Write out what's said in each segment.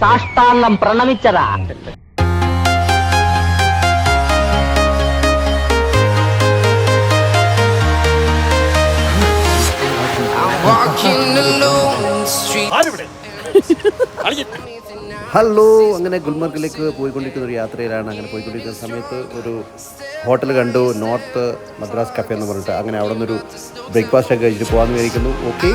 സാഷ്ടാംഗം പ്രണമിച്ചതാ. ഹലോ അങ്ങനെ ഗുൽമർഗിലേക്ക് പോയിക്കൊണ്ടിരിക്കുന്ന ഒരു യാത്രയിലാണ് അങ്ങനെ പോയിക്കൊണ്ടിരിക്കുന്ന സമയത്ത് ഒരു ഹോട്ടൽ കണ്ടു നോർത്ത് മദ്രാസ് കഫേ എന്ന് പറഞ്ഞിട്ട്. അങ്ങനെ അവിടെ നിന്നൊരു ബ്രേക്ക്ഫാസ്റ്റ് ഒക്കെ കഴിച്ചിട്ട് പോകാമെന്ന് വിചാരിക്കുന്നു. Okay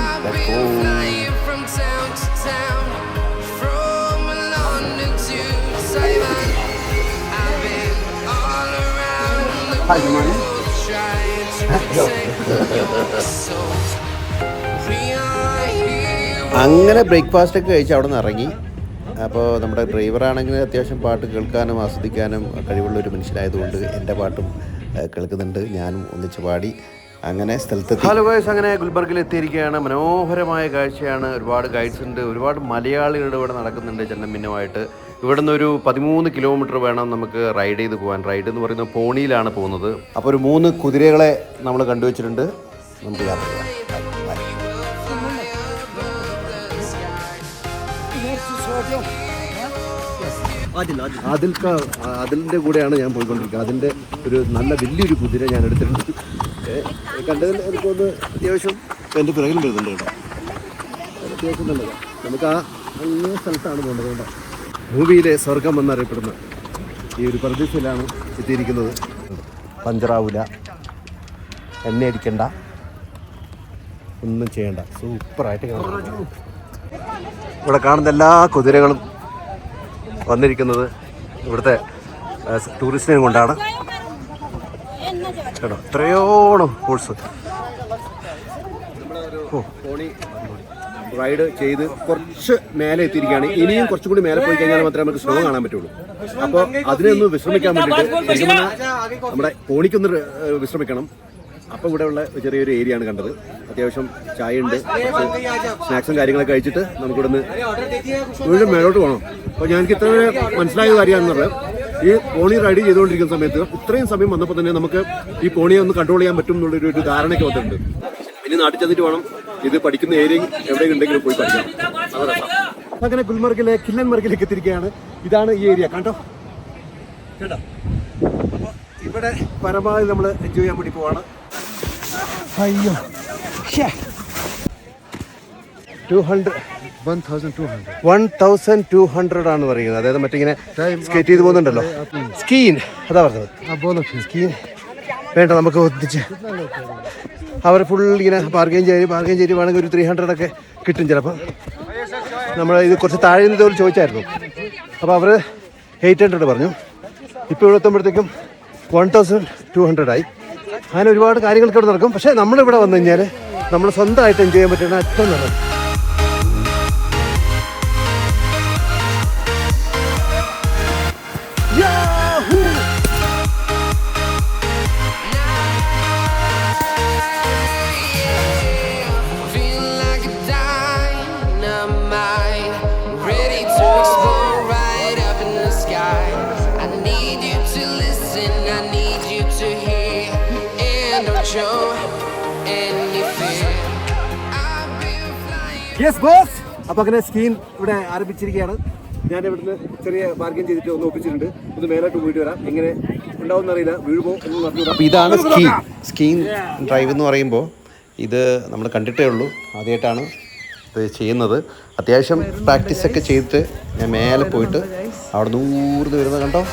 around good here. അങ്ങനെ ബ്രേക്ക്ഫാസ്റ്റ് ഒക്കെ കഴിച്ച് അവിടെ നിന്ന് ഇറങ്ങി. അപ്പോൾ നമ്മുടെ ഡ്രൈവറാണെങ്കിൽ അത്യാവശ്യം പാട്ട് കേൾക്കാനും ആസ്വദിക്കാനും കഴിവുള്ള ഒരു മനുഷ്യനായതുകൊണ്ട് എന്റെ പാട്ടും കേൾക്കുന്നുണ്ട്. ഞാനും ഒന്നിച്ച് പാടി. അങ്ങനെ സ്ഥലത്തെത്തി. ഹലോ ഗൈസ് അങ്ങനെ ഗുൽബർഗിൽ എത്തിയിരിക്കുകയാണ്. മനോഹരമായ കാഴ്ചയാണ്. ഒരുപാട് ഗൈഡ്സ് ഉണ്ട്. ഒരുപാട് മലയാളികളുടെ ഇവിടെ നടക്കുന്നുണ്ട് ചെന്നമ്മിന്നുമായിട്ട് ഇവിടെ നിന്ന് ഒരു പതിമൂന്ന് കിലോമീറ്റർ വേണം നമുക്ക് റൈഡ് ചെയ്ത് പോകാൻ റൈഡ് എന്ന് പറയുന്നത് പോണിയിലാണ് പോകുന്നത്. അപ്പോൾ ഒരു മൂന്ന് കുതിരകളെ നമ്മൾ കണ്ടുവച്ചിട്ടുണ്ട് നമുക്ക് യാത്ര ചെയ്യാം. അതിലിന്റെ കൂടെയാണ് ഞാൻ പോയിക്കൊണ്ടിരിക്കുന്നത്. അതിന്റെ ഒരു നല്ല വലിയൊരു കുതിര ഞാൻ എടുത്തിട്ടുണ്ട്. കണ്ടതിൽ എനിക്ക് ഒന്ന് അത്യാവശ്യം എന്റെ പിറകിലും വരുന്നുണ്ട് കേട്ടോ. അത്യാവശ്യം നല്ലതാണ് നമുക്ക് ആ അങ്ങേ സ്ഥലത്താണ് പോകേണ്ടത് കേട്ടോ. ഭൂമിയിലെ സ്വർഗം എന്നറിയപ്പെടുന്ന ഈ ഒരു പ്രദേശത്തിലാണ് എത്തിയിരിക്കുന്നത്. പഞ്ചറാവൂല. എണ്ണ അടിക്കണ്ട. ഒന്നും ചെയ്യണ്ട. സൂപ്പറായിട്ട് ഇവിടെ കാണുന്ന എല്ലാ കുതിരകളും വന്നിരിക്കുന്നത് ഇവിടുത്തെ ടൂറിസ്റ്റിനെ കൊണ്ടാണ്. കേട്ടോ എത്രയോളം ഹോഴ്സ് ഓ. റൈഡ് ചെയ്ത് കുറച്ച് മേലെ എത്തിയിരിക്കുകയാണ്. ഇനിയും കുറച്ചും കൂടി മേലെ പോയി കഴിഞ്ഞാൽ മാത്രമേ നമുക്ക് സ്നോ കാണാൻ പറ്റുള്ളൂ. അപ്പോൾ അതിനൊന്ന് വിശ്രമിക്കാൻ വേണ്ടിയിട്ട് നമ്മുടെ കോണിക്കൊന്ന് വിശ്രമിക്കണം. അപ്പോൾ ഇവിടെയുള്ള ചെറിയൊരു ഏരിയ ആണ് കണ്ടത്. അത്യാവശ്യം ചായ ഉണ്ട് സ്നാക്സും കാര്യങ്ങളൊക്കെ കഴിച്ചിട്ട് നമുക്കിവിടെ നിന്ന് വീണ്ടും മേലോട്ട് പോകണം. അപ്പോൾ ഞാൻ ഇത്ര മനസ്സിലായ കാര്യമാണെന്നുള്ളത് ഈ പോണി റൈഡ് ചെയ്തുകൊണ്ടിരിക്കുന്ന സമയത്ത് ഇത്രയും സമയം വന്നപ്പോൾ തന്നെ നമുക്ക് ഈ പോണിയെ ഒന്ന് കൺട്രോൾ ചെയ്യാൻ പറ്റും എന്നുള്ളൊരു ഒരു ധാരണയൊക്കെ വന്നിട്ടുണ്ട്. ഇനി നാട്ടിൽ ചെന്നിട്ട് വേണം ഇത് പഠിക്കുന്ന ഏരിയ എവിടെ ഉണ്ടെങ്കിലും പോയി പഠിക്കാം. രസം. അങ്ങനെ ഗുൽമർഗിലെ കില്ലൻമർഗിലേക്ക് എത്തിയിരിക്കുകയാണ്. ഇതാണ് ഈ ഏരിയ. കണ്ടോ? കേട്ടോ? അപ്പോൾ ഇവിടെ പരമാവധി നമ്മൾ എൻജോയ് ചെയ്യാൻ വേണ്ടി പോവാണ്. അയ്യോ. Two hundred one thousand two hundred ആണ് പറയുന്നത്. അതായത് മറ്റിങ്ങനെ സ്കേറ്റ് ചെയ്ത് പോകുന്നുണ്ടല്ലോ. സ്കീൻ അതാ പറഞ്ഞത്. സ്കീൻ വേണ്ട നമുക്ക് ഒന്നിച്ച്. അവർ ഫുൾ ഇങ്ങനെ പാർക്കിങ് ചെയ്ത് പാർക്കിങ് ചെയ്യുവാണെങ്കിൽ ഒരു ത്രീ ഹൺഡ്രഡ് ഒക്കെ കിട്ടും ചിലപ്പോൾ നമ്മൾ ഇത് കുറച്ച് താഴെ നിന്ന് ഇതുപോലെ ചോദിച്ചായിരുന്നു. അപ്പോൾ അവർ എയ്റ്റ് ഹൺഡ്രഡ് പറഞ്ഞു. ഇപ്പോൾ ഇവിടെ എത്തുമ്പോഴത്തേക്കും വൺ തൗസൻഡ് ടു ഹൺഡ്രഡ് ആയി. അങ്ങനെ ഒരുപാട് കാര്യങ്ങൾക്ക് ഇവിടെ നടക്കും. പക്ഷേ നമ്മളിവിടെ വന്നു കഴിഞ്ഞാൽ നമ്മൾ സ്വന്തമായിട്ട് എൻജോയ് ചെയ്യാൻ പറ്റുന്ന ഏറ്റവും നല്ലത്. To listen, I need you to hear, and don't show any fear. Yes boss അപ്പൊ അങ്ങനെ സ്കീൻ ഇവിടെ ആരംഭിച്ചിരിക്കുകയാണ്. ഞാൻ ഇവിടുന്ന് ചെറിയ ബാർഗൻ ചെയ്തിട്ട് ഒന്ന് ഒപ്പിച്ചിട്ടുണ്ട്. ഒന്ന് മേലോട്ട് പോയിട്ട് വരാം. എങ്ങനെ ഉണ്ടാവും അറിയില്ല. വീഴുമോ എന്ന് പറഞ്ഞു ഇതാണ് സ്കീൻ സ്കീൻ ഡ്രൈവ് എന്ന് പറയുമ്പോൾ ഇത് നമ്മൾ കണ്ടിട്ടേ ഉള്ളൂ. ആദ്യമായിട്ടാണ് ഇത് ചെയ്യുന്നത്. അത്യാവശ്യം പ്രാക്ടീസൊക്കെ ചെയ്തിട്ട് ഞാൻ മേലെ പോയിട്ട് അവിടെ നൂർന്ന് വരുന്നത് കണ്ടോ?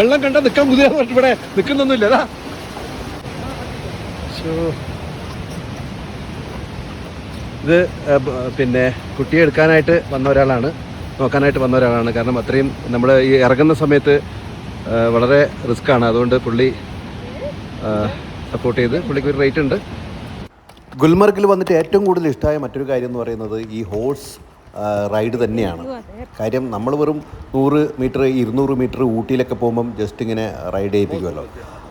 വെള്ളം കണ്ട നിൽക്കാൻ പുതിയ ഇവിടെ നിൽക്കുന്നൊന്നുമില്ല അതാ. ഇത് പിന്നെ കുട്ടിയെ എടുക്കാനായിട്ട് വന്ന ഒരാളാണ്. നോക്കാനായിട്ട് വന്ന ഒരാളാണ്. കാരണം അത്രയും നമ്മൾ ഈ ഇറങ്ങുന്ന സമയത്ത് വളരെ റിസ്ക് ആണ്. അതുകൊണ്ട് പുള്ളി സപ്പോർട്ട് ചെയ്ത് പുള്ളിക്ക് ഒരു റേറ്റ് ഉണ്ട്. ഗുൽമർഗിൽ വന്നിട്ട് ഏറ്റവും കൂടുതൽ ഇഷ്ടമായ മറ്റൊരു കാര്യം എന്ന് പറയുന്നത് ഈ ഹോഴ്സ് റൈഡ് തന്നെയാണ്. കാര്യം നമ്മൾ വെറും നൂറ് മീറ്റർ ഇരുന്നൂറ് മീറ്റർ ഊട്ടിയിലൊക്കെ പോകുമ്പം ജസ്റ്റ് ഇങ്ങനെ റൈഡ് ചെയ്യിപ്പിക്കുമല്ലോ.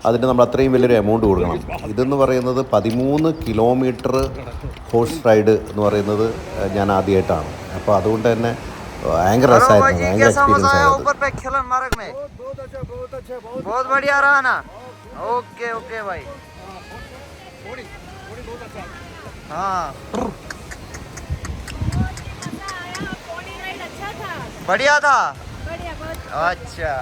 അതിന് നമ്മൾ അത്രയും വലിയൊരു എമൗണ്ട് കൊടുക്കണം. ഇതെന്ന് പറയുന്നത് പതിമൂന്ന് കിലോമീറ്റർ ഹോഴ്സ് റൈഡ് എന്ന് പറയുന്നത് ഞാൻ ആദ്യമായിട്ടാണ് അപ്പോൾ അതുകൊണ്ട് തന്നെ ഭയങ്കര രസമായിരുന്നു. ഭയങ്കര എക്സ്പീരിയൻസ് ആയിരുന്നു ഓക്കെ ഓക്കെ बढ़िया था बढ़िया बहुत अच्छा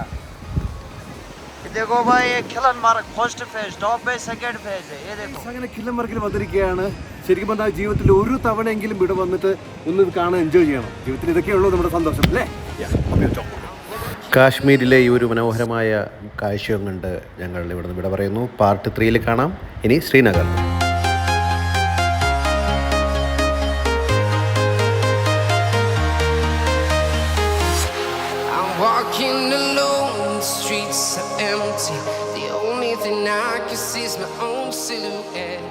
ये देखो भाई ये Khilanmarg first phase top पे सेकंड फेज है ये देखो അങ്ങനെ കില്ലമർക്കിൽ വന്നിരിക്കുകയാണ് ശരിക്കും പറഞ്ഞാൽ ജീവിതത്തിൽ ഒരു തവണയെങ്കിലും ഇവിടെ വന്നിട്ട് ഒന്ന് ഇത് കാണാൻ എൻജോയ് ചെയ്യണം ജീവിതത്തിൽ ഇതൊക്കെയുള്ളൂ നമ്മുടെ സന്തോഷം അല്ലേ കാശ്മീരിലെ ഈ ഒരു മനോഹരമായ കാഴ്ചയും കണ്ട് ഞങ്ങൾ ഇവിടെ നിന്ന് ഇവിടെ പറയുന്നു പാർട്ട് ത്രീയിൽ കാണാം ഇനി Srinagar Walking alone, the streets are empty. The only thing I can see is my own silhouette.